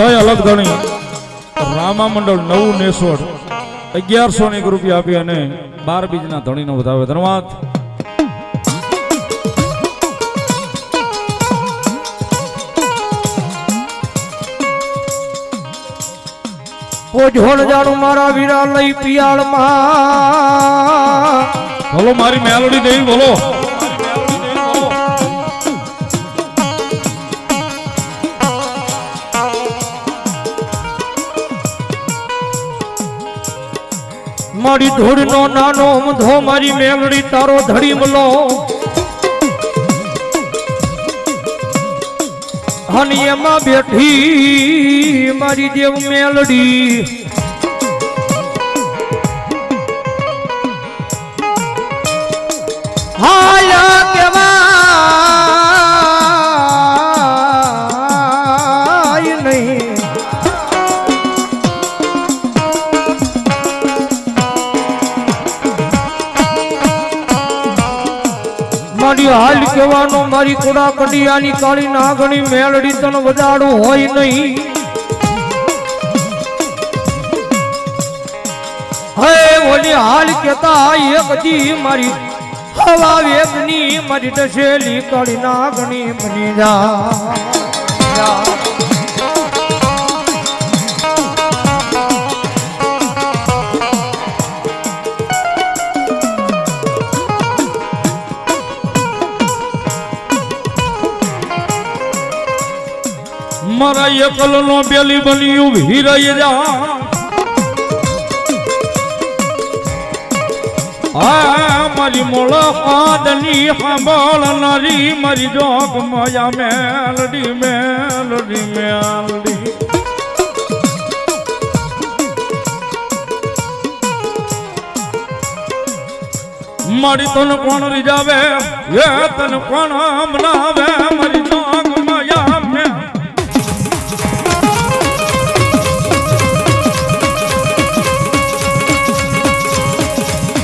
જય અલગ ધણી. રામા મંડળ નવું નેસવડ અગિયારસો ની રૂપિયા આપી અને બાર બીજના ધણીનો વધાવે. ધન્યવાદ. ઝોળ જાણું મારા વીરા લઈ પિયાળમાં બોલો મારી મેલોડી દેવી બોલો. મારી ધૂળ નો નાનો અમધો મારી મેલડી, તારો ધડી મલો. હનિયમાં બેઠી મારી દેવ મેલડી. હાયા કહેવાનો મારી કુડા કડિયાની કાળી નાગણી મેળડી તન વજાડું હોય નહીં. હે ઓલી હાલ કેતા એક જી મારી હવા વેગની મારી દશેલી કાળી નાગણી બની જા. મારા એકલ નો બેલી બન્યું રહી જા. આ મારી મુલાકાતની સાંભળનારી મારી જોગ મયા મેલડી મેલડી મેલડી. મારી તન કોણ રીજાવે? એ તન કોણ મનાવે મારી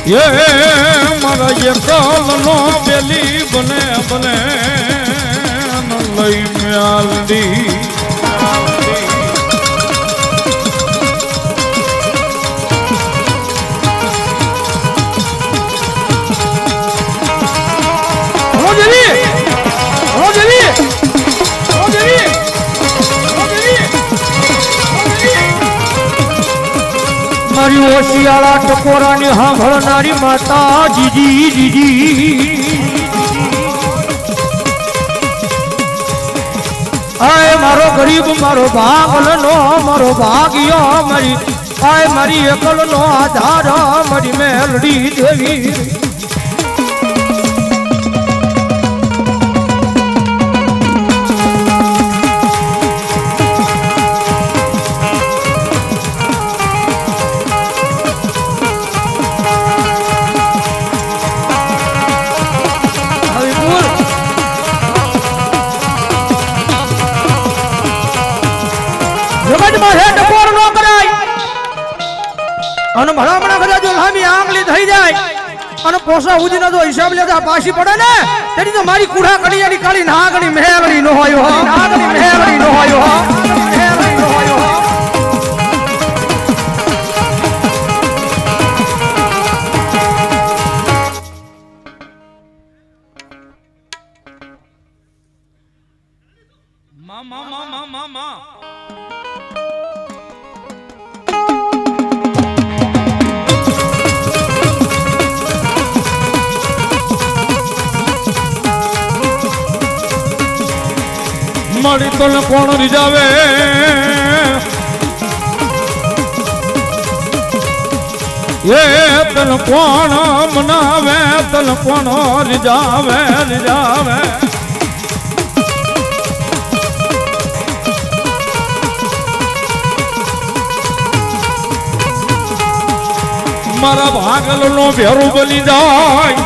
એ મારા એકલ નો બેલી બને બને લઈ મ્યાલડી મારી ઓશિયાળા ટકોરાની સાંભળનારી માતા જીજી જીજી. આય મારો ગરીબ, મારો ભાગલ નો મારો ભાગ્યો મારી, આય મારી એકલ નો આધાર મારી મેલડી દેવી. અને ભલામણા કદાચ જો લાંબી આંગળી થઈ જાય અને પોસા ઉદીનો જો હિસાબ લેતા પાછી પડે ને, તેની તો મારી કુઢા કડી કાળી નાગણી મેળડી નો હોય નાગણી મેળડી નો હોય મારી તો કોણ રીજાવે? એ તલ કોણ મનાવે? તલ કોણ રીજાવે? રીજાવે. મારા ભાગલ નો ભેરું બની જાય.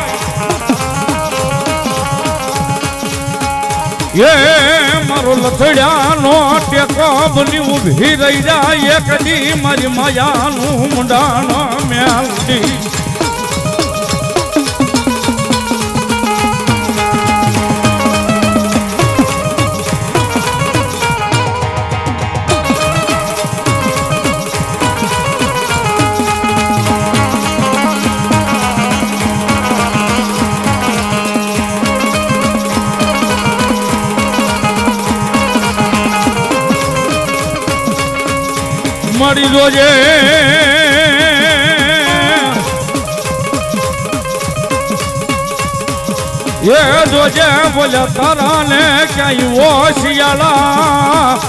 એ મારો લથડ્યા નો ટેકો બની ઊભી રહી જાય. એક દી મારી માયાનું મુંડાનો મેલડી મળી જોજે. એ જોજે બોલે તારા ને ક્યાંય ઓ શિયાળા.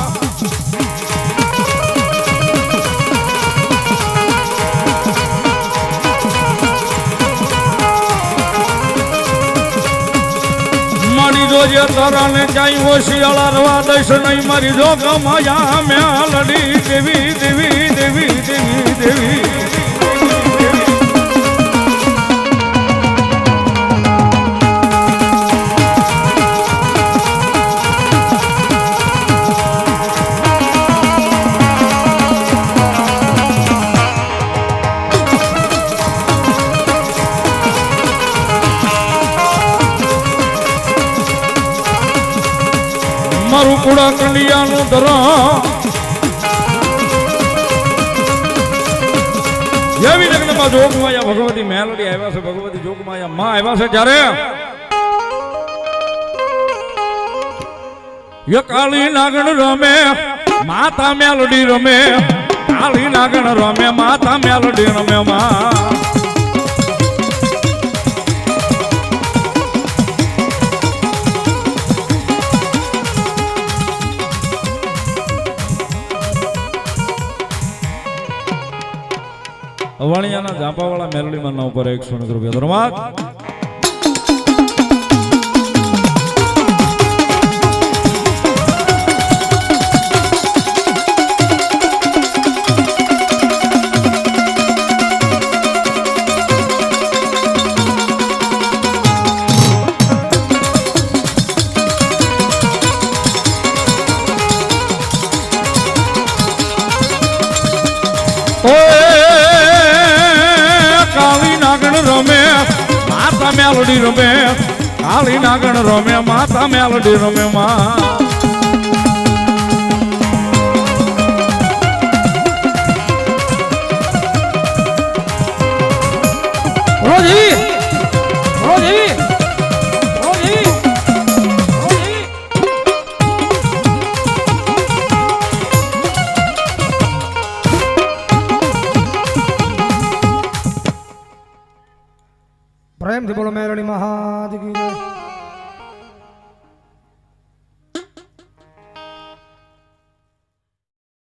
મારી જોજે તારા ને ક્યાંય ઓ શિયાળા, રવા દઈશ નહીં. મારી જો ગમાયા મેલડી દેવી કુડા કંડિયાનું ધરા. એવી લગ્નમાં જોગમાયા ભગવતી મેલડી આવ્યા છે, ભગવતી જોગમાયા માં આવ્યા છે જ્યારે કાળી નાગણ રમે, માતા મેલડી રમે કાળી નાગણ રમે, માતા મેલડી રમે માં. અવાણિયાના જાંપાવાળા મેલડીમાં નવ પર એકસો રૂપિયા ધર્માત મેલડી રમે. કાળી નાગણ રમે માતા મેલડી રમે માં. Bolomero Limahadi.